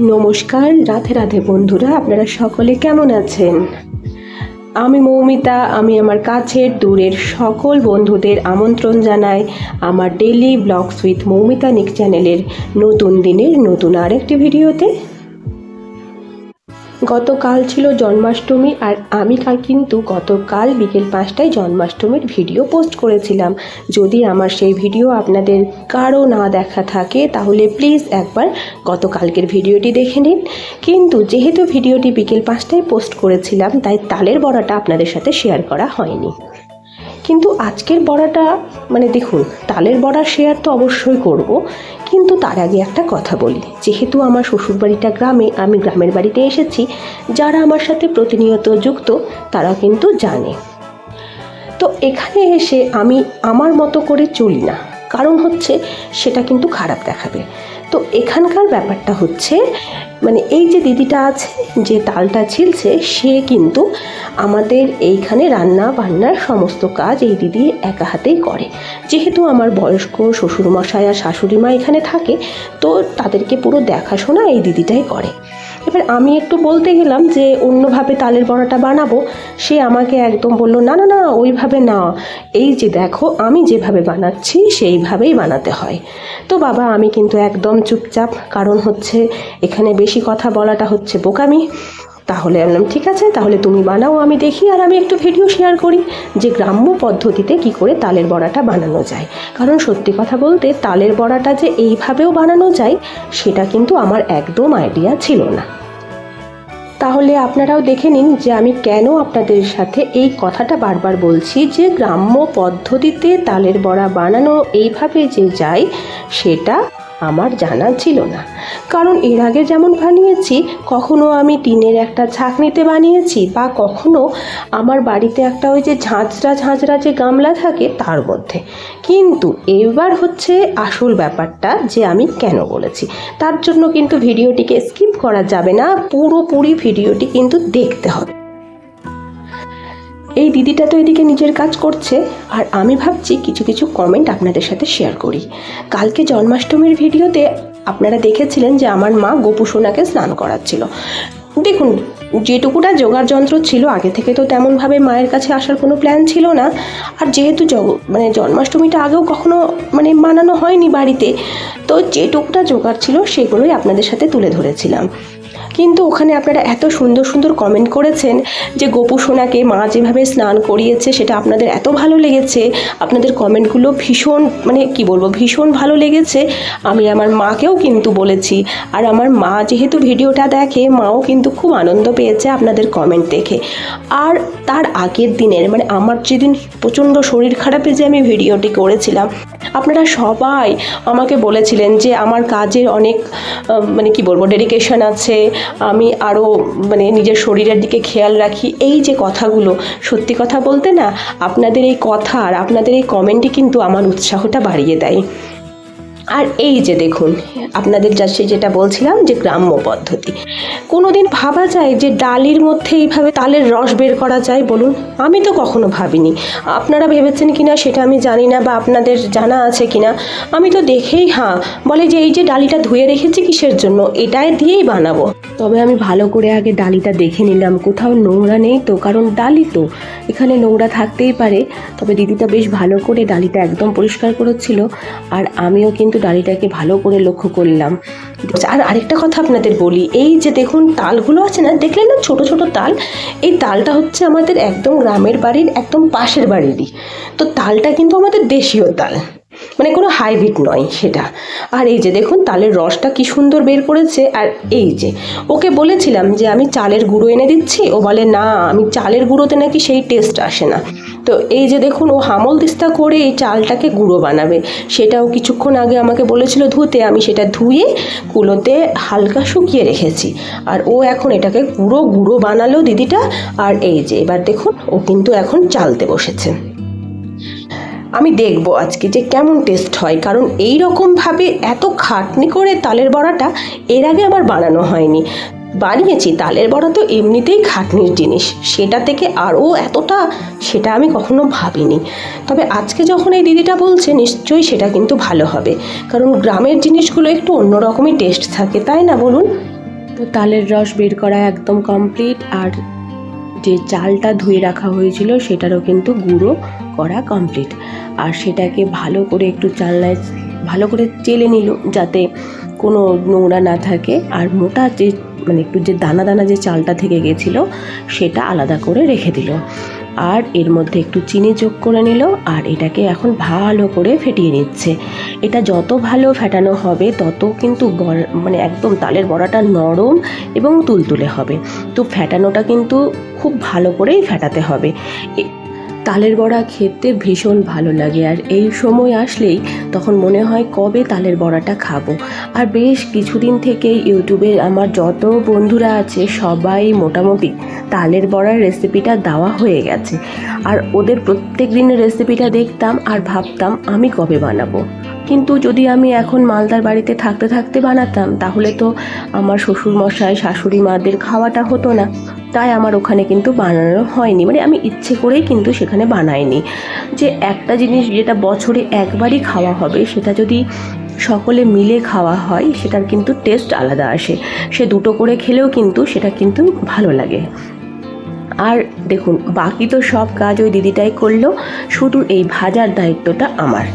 নমস্কার, রাধে রাধে বন্ধুরা, আপনারা সকলে কেমন আছেন? আমি মৌমিতা, আমি আমার কাছের দূরের সকল বন্ধুদের আমন্ত্রণ জানাই আমার ডেলি ব্লগস উইথ মৌমিতা নিক চ্যানেলের নতুন দিনের নতুন আরেকটি ভিডিওতে গতকাল ছিল জন্মাষ্টমী আর আমি কিন্তু গতকাল বিকেল পাঁচটায় জন্মাষ্টমীর ভিডিও পোস্ট করেছিলাম। যদি আমার সেই ভিডিও আপনাদের কারও না দেখা থাকে, তাহলে প্লিজ একবার গতকালকের ভিডিওটি দেখে নিন। কিন্তু যেহেতু ভিডিওটি বিকেল পাঁচটায় পোস্ট করেছিলাম, তাই তালের বড়াটা আপনাদের সাথে শেয়ার করা হয়নি। কিন্তু আজকের বড়াটা মানে দেখুন, তালের বড়া শেয়ার তো অবশ্যই করব, কিন্তু তার আগে একটা কথা বলি। যেহেতু আমার শ্বশুরবাড়িটা গ্রামে, আমি গ্রামের বাড়িতে এসেছি, যারা আমার সাথে প্রতিনিয়ত যুক্ত, তারা কিন্তু জানে। তো এখানে এসে আমি আমার মতো করে চলি না। কারণ হচ্ছে, সেটা কিন্তু খারাপ দেখাবে। তো এখানকার ব্যাপারটা হচ্ছে মানে এই যে দিদিটা আছে, যে তালটা ছিলছে সে কিন্তু আমাদের এইখানে রান্না বান্নার সমস্ত কাজ এই দিদি একা হাতেই করে। যেহেতু আমার বয়স্ক শ্বশুরমশাই আর শাশুড়ি মা এখানে থাকে, তো তাদেরকে পুরো দেখাশোনা এই দিদিটাই করে। এবার আমি একটু বলতে গেলাম যে অন্যভাবে তালের বড়াটা বানাবো, সে আমাকে একদম বলল, না না না, ওইভাবে না। এই যে দেখো, আমি যেভাবে বানাচ্ছি, সেইভাবেই বানাতে হয়। তো বাবা, আমি কিন্তু একদম চুপচাপ, কারণ হচ্ছে এখানে বেশি কথা বলাটা হচ্ছে বোকামি। তাহলে বললাম, ঠিক আছে, তাহলে তুমি বানাও, আমি দেখি, আর আমি একটু ভিডিও শেয়ার করি যে গ্রাম্য পদ্ধতিতে কি করে তালের বড়াটা বানানো যায়। কারণ সত্যি কথা বলতে, তালের বড়াটা যে এইভাবেও বানানো যায়, সেটা কিন্তু আমার একদম আইডিয়া ছিল না। তাহলে আপনারাও দেখে নিন যে আমি কেন আপনাদের সাথে এই কথাটা বারবার বলছি যে গ্রাম্য পদ্ধতিতে তালের বড়া বানানো এইভাবে যে যায়, সেটা আমার জানা ছিল না। কারণ এর আগে যেমন বানিয়েছি, কখনো আমি টিনের একটা ছাঁকনিতে বানিয়েছি বা কখনো আমার বাড়িতে একটা ওই যে ঝাঁঝরা ঝাঁঝরা যে গামলা থাকে তার মধ্যে। কিন্তু এবার হচ্ছে আসল ব্যাপারটা যে আমি কেন বলেছি। তার জন্য কিন্তু ভিডিওটিকে স্কিপ করা যাবে না, পুরোপুরি ভিডিওটি কিন্তু দেখতে হবে। এই দিদিটা তো এদিকে নিজের কাজ করছে। আর আমি ভাবছি কিছু কিছু কমেন্ট আপনাদের সাথে শেয়ার করি। কালকে জন্মাষ্টমীর ভিডিওতে আপনারা দেখেছিলেন যে আমার মা গোপু সোনাকে স্নান করাচ্ছিল। দেখুন, যেটুকুটা জোগাড় যন্ত্র ছিল, আগে থেকে তো তেমনভাবে মায়ের কাছে আসার কোনো প্ল্যান ছিল না। আর যেহেতু জগ মানে জন্মাষ্টমীটা আগেও কখনো মানে মানানো হয়নি বাড়িতে, তো যেটুকুটা জোগাড় ছিল, সেগুলোই আপনাদের সাথে তুলে ধরেছিলাম। কিন্তু ওখানে আপনারা এত সুন্দর সুন্দর কমেন্ট করেছেন যে গোপু সোনাকে মা যেভাবে স্নান করিয়েছে সেটা আপনাদের এত ভালো লেগেছে, আপনাদের কমেন্টগুলো ভীষণ মানে কি বলব, ভীষণ ভালো লেগেছে। আমি আমার মাকেও কিন্তু বলেছি। আর আমার মা যেহেতু ভিডিওটা দেখে, মাও কিন্তু খুব আনন্দ পেয়েছে আপনাদের কমেন্ট দেখে। আর তার আগের দিনের মানে আমার যেদিন প্রচণ্ড শরীর খারাপে যে আমি ভিডিওটি করেছিলাম, আপনারা সবাই আমাকে বলেছিলেন যে আমার কাজের অনেক মানে কি বলব ডেডিকেশন আছে আমি আরও মানে নিজের শরীরের দিকে খেয়াল রাখি। এই যে কথাগুলো, সত্যি কথা বলতে না, আপনাদের এই কথা আর আপনাদের এই কমেন্টই কিন্তু আমার উৎসাহটা বাড়িয়ে দেয়। আর এই যে দেখুন, আপনাদের যাচ্ছে যেটা বলছিলাম যে গ্রাম্য পদ্ধতি। কোনো দিন ভাবা যায় যে ডালির মধ্যে এইভাবে তালের রস বের করা যায় বলুন? আমি তো কখনো ভাবিনি। আপনারা ভেবেছেন কিনা সেটা আমি জানি না বা আপনাদের জানা আছে কিনা। আমি তো দেখেই হ্যাঁ বলে যে এই যে ডালিটা ধুয়ে রেখেছি কিসের জন্য? এটাই দিয়েই বানাবো। তবে আমি ভালো করে আগে ডালিটা দেখে নিলাম। কোথাও নোংরা নেই তো, কারণ ডালি তো। এখানে নোংরা থাকতেই পারে। তবে দিদিটা বেশ ভালো করে ডালিটা একদম পরিষ্কার করেছিল। আর আমিও কিন্তু ডালিটাকে ভালো করে লক্ষ্য করলাম। আর আরেকটা কথা আপনাদের বলি, এই যে দেখুন তালগুলো আছে না, দেখলেন না ছোট ছোট তাল? এই তালটা হচ্ছে আমাদের একদম গ্রামের বাড়ির, একদম পাশের বাড়িরই। তো তালটা কিন্তু আমাদের দেশীয় তাল। মানে কোনো হাইব্রিড নয় সেটা। আর এই যে দেখুন, তালের রসটা কি সুন্দর বের করেছে। আর এই যে, ওকে বলেছিলাম যে আমি চালের গুঁড়ো এনে দিচ্ছি, ও বলে, না, আমি চালের গুঁড়োতে নাকি সেই টেস্ট আসে না। তো এই যে দেখুন, ও হামল দিস্তা করে এই চালটাকে গুঁড়ো বানাবে। সেটাও কিছুক্ষণ আগে আমাকে বলেছিল ধুতে, আমি সেটা ধুয়ে কুলোতে হালকা শুকিয়ে রেখেছি। আর ও এখন এটাকে পুরো গুঁড়ো বানালো দিদিটা। আর এই যে, এবার দেখুন, ও কিন্তু এখন চালতে বসেছে। আমি দেখব আজকে যে কেমন টেস্ট হয়। কারণ এই রকমভাবে এত খাটনি করে তালের বড়াটা এর আগে আমার বানানো হয়নি। বানিয়েছি, তালের বড়া তো এমনিতেই খাটনির জিনিস। সেটা থেকে আরও এতটা সেটা আমি কখনো ভাবিনি। তবে আজকে যখন এই দিদিটা বলছে, নিশ্চয়ই সেটা কিন্তু ভালো হবে। কারণ গ্রামের জিনিসগুলো একটু অন্যরকমই টেস্ট থাকে, তাই না বলুন? তো তালের রস বের করা একদম কমপ্লিট আর যে চালটা ধুয়ে রাখা হয়েছিল সেটারও কিন্তু গুঁড়ো করা কমপ্লিট আর সেটাকে ভালো করে একটু চালনায় ভালো করে চেলে নিল যাতে কোনো নোংরা না থাকে। আর মোটা যে মানে একটু যে দানা দানা যে চালটা থেকে গেছিল, সেটা আলাদা করে রেখে দিল। আর এর মধ্যে একটু চিনি যোগ করে নিল, আর এটাকে এখন ভালো করে ফেটিয়ে নিচ্ছে। এটা যত ভালো ফেটানো হবে, তত কিন্তু মানে একদম তালের বড়াটা নরম এবং তুলতুলে হবে। তো ফেটানোটা কিন্তু খুব ভালো করেই ফেটাতে হবে। তালের বড়া খেতে ভীষণ ভালো লাগে। আর এই সময় আসলেই তখন মনে হয় কবে তালের বড়াটা খাব। আর বেশ কিছুদিন থেকে ইউটিউবে আমার যত বন্ধুরা আছে, সবাই মোটামুটি তালের বড়ার রেসিপিটা দেওয়া হয়ে গেছে। আর ওদের প্রত্যেক দিনের রেসিপিটা দেখতাম আর ভাবতাম, আমি কবে বানাবো? কিন্তু যদি আমি এখন মালদার বাড়িতে থাকতে থাকতে বানাতাম, তাহলে তো আমার শ্বশুর মশাই শাশুড়ি মাদের খাওয়াটা হতো না। তাই আমার ওখানে কিন্তু বানানো হয়নি। মানে আমি ইচ্ছে করেই কিন্তু সেখানে বানাইনি। যে একটা জিনিস যেটা বছরে একবারই খাওয়া হবে, সেটা যদি সকলে মিলে খাওয়া হয়, সেটার কিন্তু টেস্ট আলাদা আসে। সে দুটো করে খেলেও কিন্তু সেটা কিন্তু ভালো লাগে। আর দেখুন, বাকি তো সব কাজ ওই দিদিটাই করল। শুধু এই ভাজার দায়িত্বটা আমার।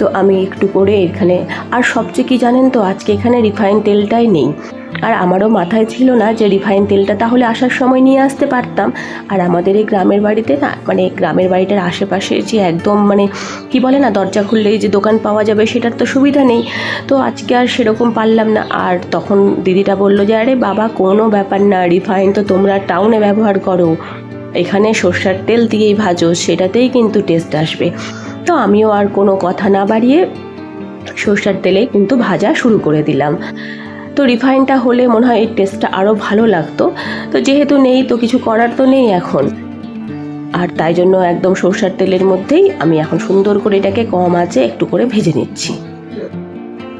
তো আমি একটু করে এখানে। আর সবচেয়ে কি জানেন তো, আজকে এখানে রিফাইন তেলটাই নেই। আর আমারও মাথায় ছিল না যে রিফাইন তেলটা তাহলে আসার সময় নিয়ে আসতে পারতাম। আর আমাদের এই গ্রামের বাড়িতে না মানে গ্রামের বাড়িটার আশেপাশে যে একদম মানে কি বলে না, দরজা খুললেই যে দোকান পাওয়া যাবে সেটার তো সুবিধা নেই। তো আজকে আর সেরকম পারলাম না। আর তখন দিদিটা বলল যে, আরে বাবা, কোনো ব্যাপার না, রিফাইন তো তোমরা টাউনে ব্যবহার করো। এখানে সর্ষার তেল দিয়েই ভাজো, সেটাতেই কিন্তু টেস্ট আসবে। তো আমিও আর কোনো কথা না বাড়িয়ে সর্ষার তেলে কিন্তু ভাজা শুরু করে দিলাম। তো রিফাইনটা হলে মনে হয় এর টেস্টটা আরও ভালো লাগতো। তো যেহেতু নেই, তো কিছু করার তো নেই এখন। আর তাই জন্য একদম সর্ষার তেলের মধ্যেই আমি এখন সুন্দর করে এটাকে কম আছে একটু করে ভেজে নিচ্ছি।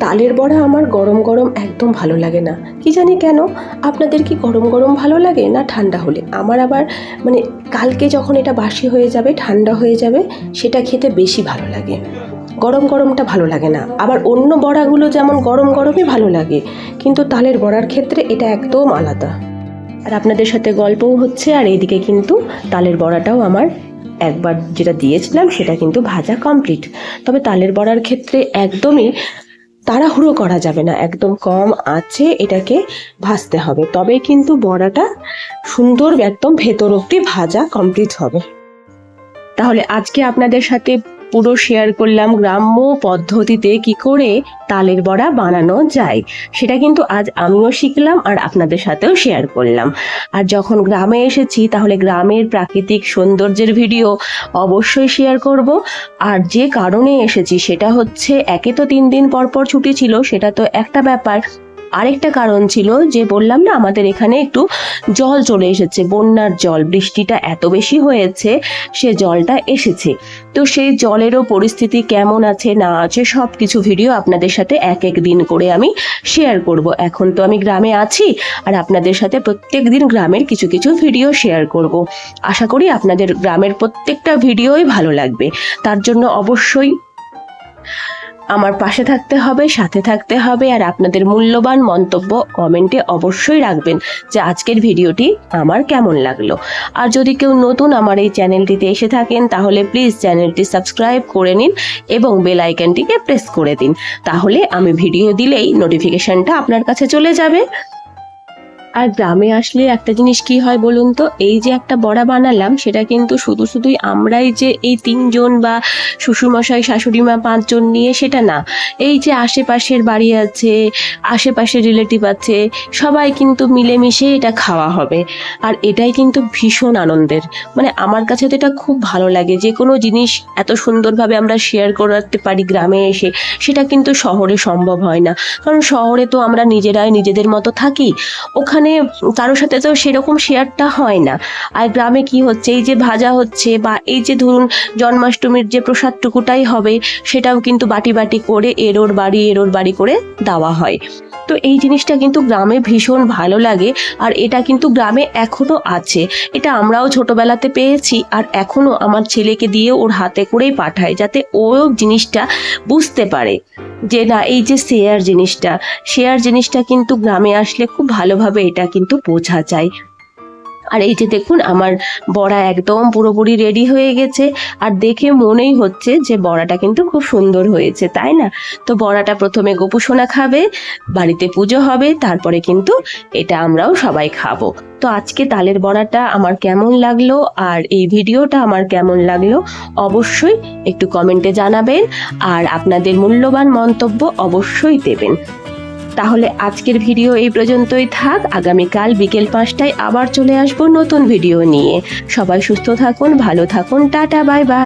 তালের বড়া আমার গরম গরম একদম ভালো লাগে না। কি জানি কেন? আপনাদের কি গরম গরম ভালো লাগে না ঠান্ডা হলে? আমার আবার মানে কালকে যখন এটা বাসি হয়ে যাবে, ঠান্ডা হয়ে যাবে, সেটা খেতে বেশি ভালো লাগে। গরম গরমটা ভালো লাগে না। আবার অন্য বড়াগুলো যেমন গরম গরমই ভালো লাগে, কিন্তু তালের বড়ার ক্ষেত্রে এটা একদম আলাদা। আর আপনাদের সাথে গল্পও হচ্ছে, আর এইদিকে কিন্তু তালের বড়াটাও আমার একবার যেটা দিয়েছিলাম, সেটা কিন্তু ভাজা কমপ্লিট তবে তালের বড়ার ক্ষেত্রে একদমই তাড়াহুড়ো করা যাবে না। একদম কম আছে এটাকে ভাজতে হবে। তবে কিন্তু বড়াটা সুন্দর একদম ভেতর অব্দি ভাজা কমপ্লিট হবে। তাহলে আজকে আপনাদের সাথে পুরো শেয়ার করলাম গ্রাম্য পদ্ধতিতে কি করে তালের বড়া বানানো যায়। সেটা কিন্তু আজ আমিও শিখলাম আর আপনাদের সাথেও শেয়ার করলাম। আর যখন গ্রামে এসেছি, তাহলে গ্রামের প্রাকৃতিক সৌন্দর্যের ভিডিও অবশ্যই শেয়ার করব। আর যে কারণে এসেছি, সেটা হচ্ছে একে তো তিন দিন পর পর ছুটি ছিল, সেটা তো একটা ব্যাপার। আরেকটা কারণ ছিল যে বললাম না, আমাদের এখানে একটু জল চলে এসেছে, বন্যার জল, বৃষ্টিটা এত বেশি হয়েছে, সে জলটা এসেছে। তো সেই জলেরও পরিস্থিতি কেমন আছে, না আছে সব কিছু ভিডিও আপনাদের সাথে এক এক দিন করে আমি শেয়ার করব। এখন তো আমি গ্রামে আছি, আর আপনাদের সাথে প্রত্যেক দিন গ্রামের কিছু কিছু ভিডিও শেয়ার করব। আশা করি আপনাদের গ্রামের প্রত্যেকটা ভিডিওই ভালো লাগবে। তার জন্য অবশ্যই আমার পাশে থাকতে হবে, সাথে থাকতে হবে আর আপনাদের মূল্যবান মন্তব্য কমেন্টে অবশ্যই রাখবেন যে আজকের ভিডিওটি আমার কেমন লাগল। আর যদি কেউ নতুন আমার এই চ্যানেলটিতে এসে থাকেন, তাহলে প্লিজ চ্যানেলটি সাবস্ক্রাইব করে নিন এবং বেল আইকনটিকে প্রেস করে দিন। তাহলে আমি ভিডিও দিলেই নোটিফিকেশনটা আপনার কাছে চলে যাবে। আর গ্রামে আসলে একটা জিনিস কি হয় বলুন তো? এই যে একটা বড়া বানালাম, সেটা কিন্তু শুধু শুধুই আমরাই যে এই তিনজন বা শ্বশুরমশাই শাশুড়ি মা পাঁচজন নিয়ে সেটা না। এই যে আশেপাশের বাড়ি আছে, আশেপাশের রিলেটিভ আছে, সবাই কিন্তু মিলেমিশে এটা খাওয়া হবে। আর এটাই কিন্তু ভীষণ আনন্দের। মানে আমার কাছে তো এটা খুব ভালো লাগে যে কোনো জিনিস এত সুন্দরভাবে আমরা শেয়ার করাতে পারি গ্রামে এসে, সেটা কিন্তু শহরে সম্ভব হয় না। কারণ শহরে তো আমরা নিজেরাই নিজেদের মতো থাকি। ওখানে কারোর সাথে তো সেরকম শেয়ারটা হয় না। আর গ্রামে কি হচ্ছে, এই যে ভাজা হচ্ছে বা এই যে ধরুন জন্মাষ্টমীর যে প্রসাদটুকুটাই হবে, সেটাও কিন্তু বাটি বাটি করে এরোর বাড়ি এরোর বাড়ি করে দেওয়া হয়। তো এই জিনিসটা কিন্তু গ্রামে ভীষণ ভালো লাগে আর এটা কিন্তু গ্রামে এখনও আছে। এটা আমরাও ছোটবেলাতে পেয়েছি আর এখনও আমার ছেলেকে দিয়ে ওর হাতে করেই পাঠায় যাতে ও জিনিসটা বুঝতে পারে যে না, এই যে শেয়ার জিনিসটা শেয়ার জিনিসটা কিন্তু গ্রামে আসলে খুব ভালোভাবে সেটা কিন্তু বোঝা যায়। আর এই যে দেখুন, আমার বড়া একদম পুরোপুরি রেডি হয়ে গেছে। আর দেখে মনেই হচ্ছে যে বড়াটা কিন্তু খুব সুন্দর হয়েছে, তাই না? তো বড়াটা প্রথমে গোপুসোনা খাবে, বাড়িতে পুজো হবে, তারপরে কিন্তু এটা আমরাও সবাই খাব। তো আজকে তালের বড়াটা আমার কেমন লাগল আর এই ভিডিওটা আমার কেমন লাগল অবশ্যই একটু কমেন্টে জানাবেন। আর আপনাদের মূল্যবান মন্তব্য অবশ্যই দেবেন। তাহলে আজকের ভিডিও এই পর্যন্তই থাক। আগামীকাল বিকেল পাঁচটায় আবার চলে আসব নতুন ভিডিও নিয়ে। সবাই সুস্থ থাকুন, ভালো থাকুন, টাটা, বাই বাই।